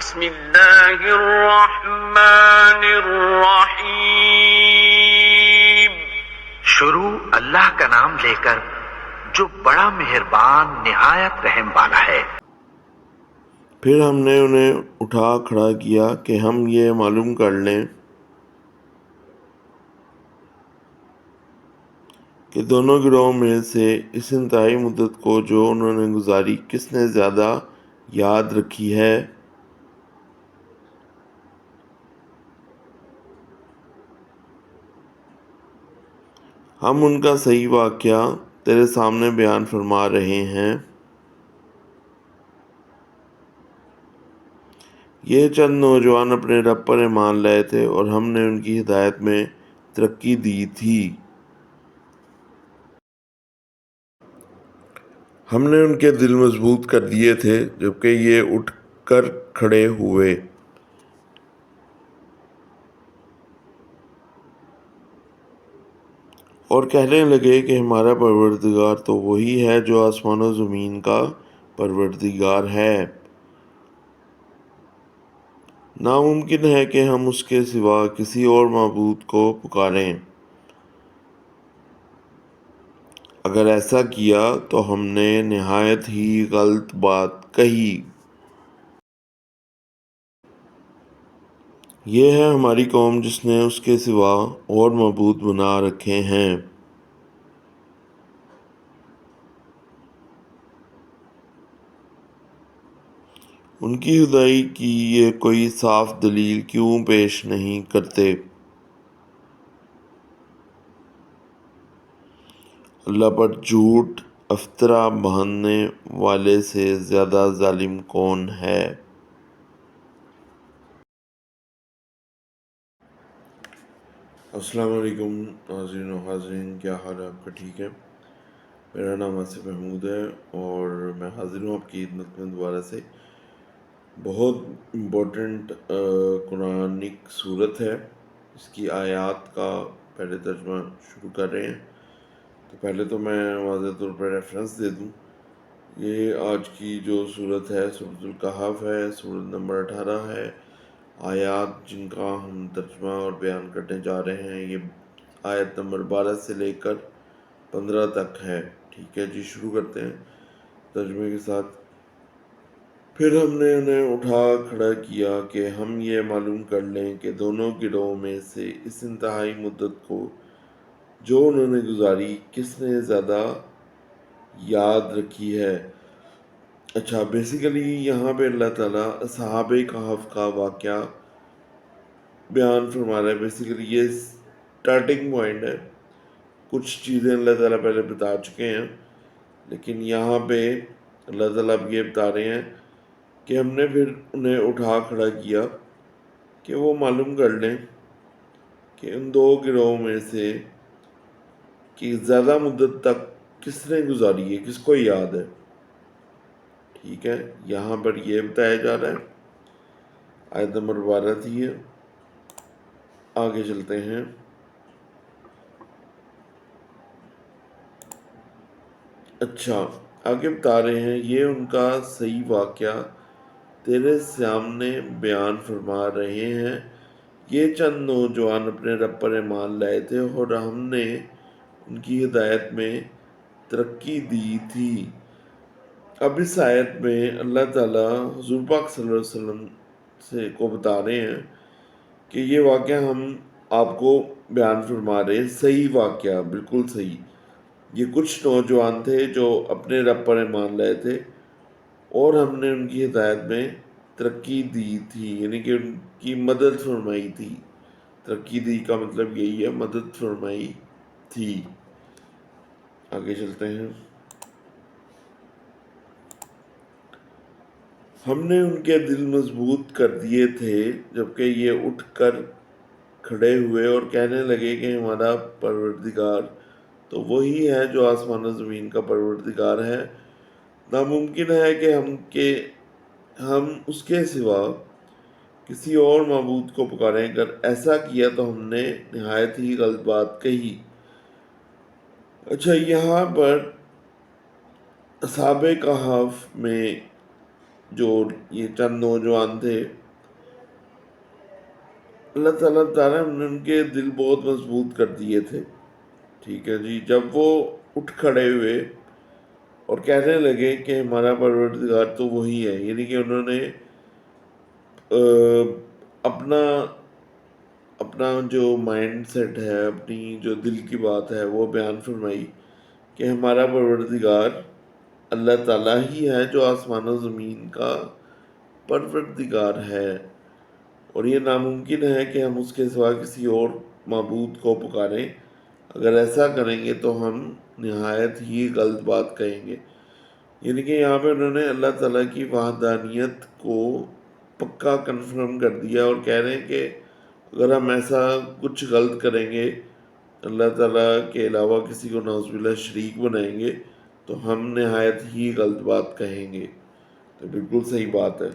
بسم الله الرحمن الرحيم. شروع اللہ کا نام لے کر جو بڑا مہربان نہایت رحم والا ہے۔ پھر ہم نے انہیں اٹھا کھڑا کیا کہ ہم یہ معلوم کر لیں کہ دونوں گروہوں میں سے اس انتہائی مدت کو جو انہوں نے گزاری کس نے زیادہ یاد رکھی ہے؟ ہم ان کا صحیح واقعہ تیرے سامنے بیان فرما رہے ہیں۔ یہ چند نوجوان اپنے رب پر ایمان لائے تھے اور ہم نے ان کی ہدایت میں ترقی دی تھی۔ ہم نے ان کے دل مضبوط کر دیے تھے جبکہ یہ اٹھ کر کھڑے ہوئے۔ اور کہنے لگے کہ ہمارا پروردگار تو وہی ہے جو آسمان و زمین کا پروردگار ہے۔ ناممکن ہے کہ ہم اس کے سوا کسی اور معبود کو پکاریں۔ اگر ایسا کیا تو ہم نے نہایت ہی غلط بات کہی۔ یہ ہے ہماری قوم جس نے اس کے سوا اور معبود بنا رکھے ہیں۔ ان کی خدائی کی یہ کوئی صاف دلیل کیوں پیش نہیں کرتے؟ اللہ پر جھوٹ افطرا باندھنے والے سے زیادہ ظالم کون ہے؟ السلام علیکم ناظرین و حاضرین، کیا حال ہے آپ کا؟ ٹھیک ہے۔ میرا نام آصف محمود ہے اور میں حاضر ہوں آپ کی خدمت میں دوبارہ سے۔ بہت امپورٹنٹ قرآنک صورت ہے۔ اس کی آیات کا پہلے ترجمہ شروع کر رہے ہیں۔ تو پہلے تو میں واضح طور پر ریفرنس دے دوں۔ یہ آج کی جو صورت ہے صورت القحف ہے صورت نمبر اٹھارہ ہے۔ آیات جن کا ہم ترجمہ اور بیان کرنے جا رہے ہیں، یہ آیت نمبر بارہ سے لے کر پندرہ تک ہے۔ ٹھیک ہے جی شروع کرتے ہیں ترجمے کے ساتھ۔ پھر ہم نے انہیں اٹھا کھڑا کیا کہ ہم یہ معلوم کر لیں کہ دونوں گروہوں میں سے اس انتہائی مدت کو جو انہوں نے گزاری، کس نے زیادہ یاد رکھی ہے؟ اچھا بیسیکلی یہاں پہ اللہ تعالیٰ صحابہ کہف کا واقعہ بیان فرما رہا ہے۔ بیسیکلی یہ سٹارٹنگ پوائنٹ ہے۔ کچھ چیزیں اللہ تعالیٰ پہلے بتا چکے ہیں، لیکن یہاں پہ اللہ تعالیٰ اب یہ بتا رہے ہیں کہ ہم نے پھر انہیں اٹھا کھڑا کیا کہ وہ معلوم کر لیں کہ ان دو گروہوں میں سے کہ زیادہ مدت تک کس نے گزاری ہے، کس کو یاد ہے۔ ٹھیک ہے، یہاں پر یہ بتایا جا رہا ہے۔ آیت نمبر بارہ تھی ہے آگے چلتے ہیں۔ اچھا آگے بتا رہے ہیں، یہ ان کا صحیح واقعہ تیرے سامنے بیان فرما رہے ہیں۔ یہ چند نوجوان اپنے رب پر ایمان لائے تھے اور ہم نے ان کی ہدایت میں ترقی دی تھی۔ اب اس آیت میں اللہ تعالیٰ حضور پاک صلی اللہ علیہ وسلم سے کو بتا رہے ہیں کہ یہ واقعہ ہم آپ کو بیان فرما رہے ہیں۔ صحیح واقعہ، بالکل صحیح۔ یہ کچھ نوجوان تھے جو اپنے رب پر ایمان لائے تھے اور ہم نے ان کی ہدایت میں ترقی دی تھی یعنی کہ ان کی مدد فرمائی تھی۔ ترقی دی کا مطلب یہی ہے، مدد فرمائی تھی۔ آگے چلتے ہیں۔ ہم نے ان کے دل مضبوط کر دیے تھے جبکہ یہ اٹھ کر کھڑے ہوئے اور کہنے لگے کہ ہمارا پروردگار تو وہی ہے جو آسمان و زمین کا پروردگار ہے۔ ناممکن ہے کہ ہم کے، ہم اس کے سوا کسی اور معبود کو پکاریں۔ اگر ایسا کیا تو ہم نے نہایت ہی غلط بات کہی۔ اچھا یہاں پر اصحاب کہاف میں جو یہ چند نوجوان تھے۔ اللہ تعالیٰ تعالیٰ نے ان کے دل بہت مضبوط کر دیے تھے۔ ٹھیک ہے جی جب وہ اٹھ کھڑے ہوئے اور کہنے لگے کہ ہمارا پروردگار تو وہی ہے یعنی کہ انہوں نے اپنا اپنا جو مائنڈ سیٹ ہے، اپنی جو دل کی بات ہے، وہ بیان فرمائی کہ ہمارا پروردگار اللہ تعالیٰ ہی ہے جو آسمان و زمین کا پروردگار ہے۔ اور یہ ناممکن ہے کہ ہم اس کے سوا کسی اور معبود کو پکاریں۔ اگر ایسا کریں گے تو ہم نہایت ہی غلط بات کہیں گے۔ یعنی کہ یہاں پہ انہوں نے اللہ تعالیٰ کی وحدانیت کو پکا کنفرم کر دیا اور کہہ رہے ہیں کہ اگر ہم ایسا کچھ غلط کریں گے، اللہ تعالیٰ کے علاوہ کسی کو نوز باللہ شریک بنائیں گے۔ تو ہم نہایت ہی غلط بات کہیں گے۔ تو بالکل صحیح بات ہے۔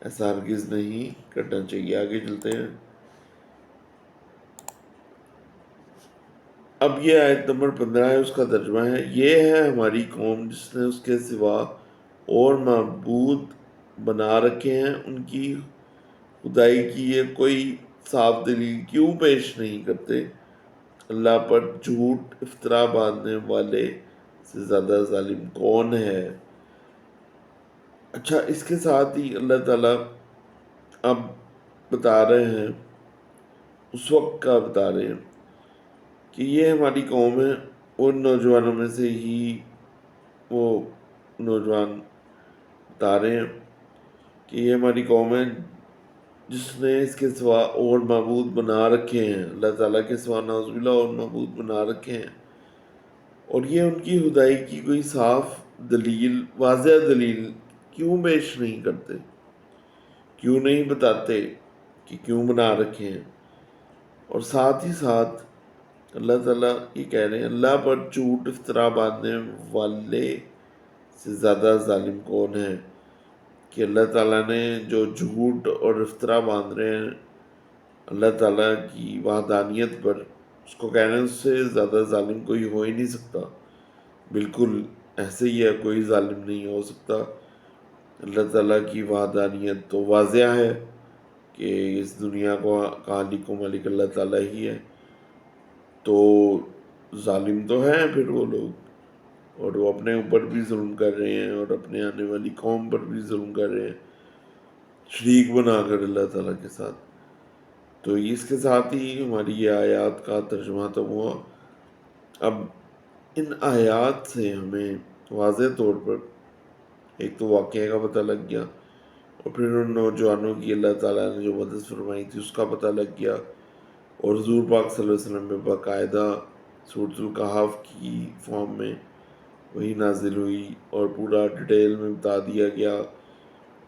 ایسا ہرگز نہیں کرنا چاہیے۔ آگے چلتے ہیں۔ اب یہ آیت نمبر پندرہ ہے، اس کا ترجمہ ہے۔ یہ ہے ہماری قوم جس نے اس کے سوا اور معبود بنا رکھے ہیں۔ ان کی خدائی کی یہ کوئی صاف دلیل کیوں پیش نہیں کرتے؟ اللہ پر جھوٹ افطرا باندھنے والے سے زیادہ ظالم کون ہے؟ اچھا اس کے ساتھ ہی اللہ تعالیٰ اب بتا رہے ہیں، اس وقت کا بتا رہے ہیں کہ یہ ہماری قوم ہے، ان نوجوانوں میں سے ہی وہ نوجوان بتا رہے ہیں کہ یہ ہماری قوم ہے، جس نے اس کے سوا اور معبود بنا رکھے ہیں۔ اللہ تعالیٰ کے سوا نوز اور معبود بنا رکھے ہیں۔ اور یہ ان کی خدائی کی کوئی صاف دلیل، واضح دلیل کیوں پیش نہیں کرتے؟ کیوں نہیں بتاتے کہ کیوں بنا رکھے ہیں؟ اور ساتھ ہی ساتھ اللہ تعالیٰ یہ کہہ رہے ہیں، اللہ پر جھوٹ افطرا باندھنے والے سے زیادہ ظالم کون ہے؟ کہ اللہ تعالیٰ نے جو جھوٹ اور افطرا باندھ رہے ہیں، اللہ تعالیٰ کی وحدانیت پر اس کو کہنے سے زیادہ ظالم کوئی ہو ہی نہیں سکتا۔ بالکل ایسے ہی ہے، کوئی ظالم نہیں ہو سکتا۔ اللہ تعالیٰ کی وحدانیت تو واضح ہے کہ اس دنیا کو خالق و ملک اللہ تعالیٰ ہی ہے۔ تو ظالم تو ہیں پھر وہ لوگ، اور وہ اپنے اوپر بھی ظلم کر رہے ہیں، اور اپنے آنے والی قوم پر بھی ظلم کر رہے ہیں۔ شریک بنا کر اللہ تعالیٰ کے ساتھ۔ تو اس کے ساتھ ہی ہماری یہ آیات کا ترجمہ تو ہوا۔ اب ان آیات سے ہمیں واضح طور پر ایک تو واقعے کا پتہ لگ گیا اور پھر ان نوجوانوں کی اللہ تعالیٰ نے جو مدد فرمائی تھی اس کا پتہ لگ گیا۔ اور حضور پاک صلی اللہ علیہ وسلم میں باقاعدہ صورت القحاف کی فارم میں وہی نازل ہوئی اور پورا ڈیٹیل میں بتا دیا گیا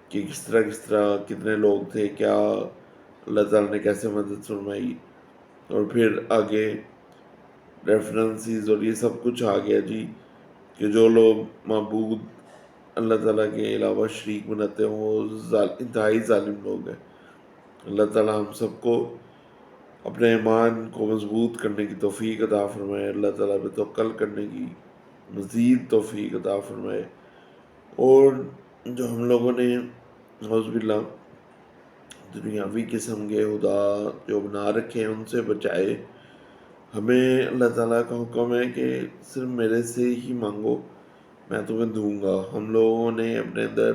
کہ کس طرح کس طرح کتنے لوگ تھے، کیا اللہ تعالیٰ نے کیسے مدد فرمائی اور پھر آگے ریفرنسز اور یہ سب کچھ آ گیا جی کہ جو لوگ معبود اللہ تعالیٰ کے علاوہ شریک بناتے ہیں، وہ انتہائی ظالم لوگ ہیں۔ اللہ تعالیٰ ہم سب کو اپنے ایمان کو مضبوط کرنے کی توفیق عطا فرمائے۔ اللہ تعالیٰ پہ توکل کرنے کی مزید توفیق عطا فرمائے۔ اور جو ہم لوگوں نے حوض باللہ دنیاوی قسم کے خدا جو بنا رکھے ہیں ان سے بچائے۔ ہمیں اللہ تعالیٰ کا حکم ہے کہ صرف میرے سے ہی مانگو، میں تمہیں دوں گا۔ ہم لوگوں نے اپنے اندر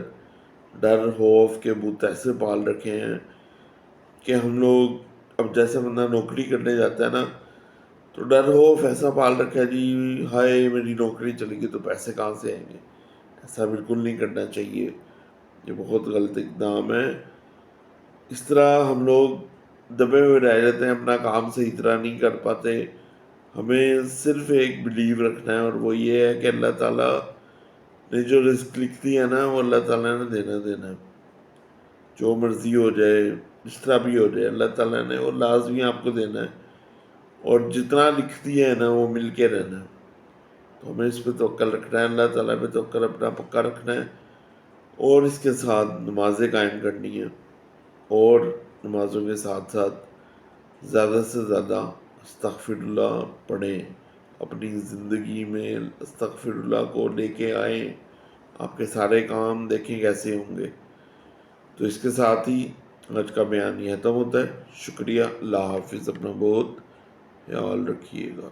ڈر، خوف کے بت ایسے پال رکھے ہیں کہ ہم لوگ اب جیسے بندہ نوکری کرنے جاتا ہے نا، تو ڈر ہو ایسا پال رکھا ہے جی ہائے میری نوکری چلے گی تو پیسے کہاں سے آئیں گے؟ ایسا بالکل نہیں کرنا چاہیے۔ یہ بہت غلط اقدام ہے۔ اس طرح ہم لوگ دبے ہوئے رہ جاتے ہیں، اپنا کام صحیح طرح نہیں کر پاتے۔ ہمیں صرف ایک بلیو رکھنا ہے اور وہ یہ ہے کہ اللہ تعالیٰ نے جو رزق لکھ دی ہے نا، وہ اللہ تعالیٰ نے دینا دینا ہے۔ جو مرضی ہو جائے جس طرح بھی ہو جائے۔ اللہ تعالیٰ نے وہ لازمی آپ کو دینا ہے۔ اور جتنا لکھ دیا ہے نا، وہ مل کے رہنا ہے۔ تو ہمیں اس پہ توقع رکھنا ہے، اللہ تعالیٰ پہ توقع اپنا پکا رکھنا ہے۔ اور اس کے ساتھ نمازیں قائم کرنی ہیں۔ اور نمازوں کے ساتھ ساتھ زیادہ سے زیادہ استغفر اللہ پڑھیں۔ اپنی زندگی میں استغفر اللہ کو لے کے آئیں۔ آپ کے سارے کام دیکھیں کیسے ہوں گے۔ تو اس کے ساتھ ہی آج کا بیان یہ ختم ہوتا ہے۔ شکریہ۔ اللہ حافظ۔ اپنا بہت خیال رکھیے گا۔